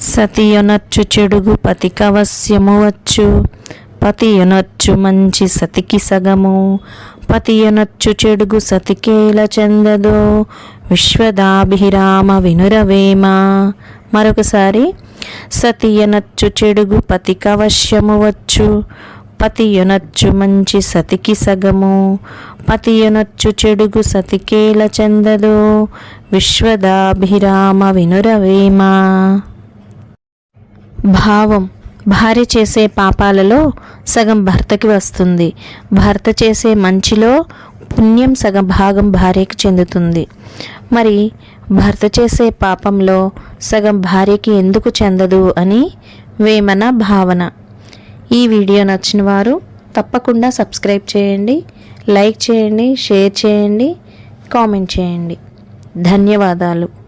సతియొనొచ్చు చెడుగు పతికవశ్యము వచ్చు పతియొనొచ్చు మంచి సతికి సగము. పతియొనొచ్చు చెడుగు సతికేల చెందదో విశ్వదాభిరామ వినురవేమ. మరొకసారి సతియనొచ్చు చెడుగు పతికవశ్యము వచ్చు పతియొనొచ్చు మంచి సతికి సగము. పతియొనొచ్చు చెడుగు సతికేల చెందదో విశ్వదాభిరామ వినురవేమ. భావం. భార్య చేసే పాపాలలో సగం భర్తకి వస్తుంది. భర్త చేసే మంచిలో పుణ్యం సగం భాగం భార్యకి చెందుతుంది. మరి భర్త చేసే పాపంలో సగం భార్యకి ఎందుకు చెందదు అని వేమన భావన. ఈ వీడియో నచ్చిన వారు తప్పకుండా సబ్స్క్రైబ్ చేయండి లైక్ చేయండి షేర్ చేయండి కామెంట్ చేయండి. ధన్యవాదాలు.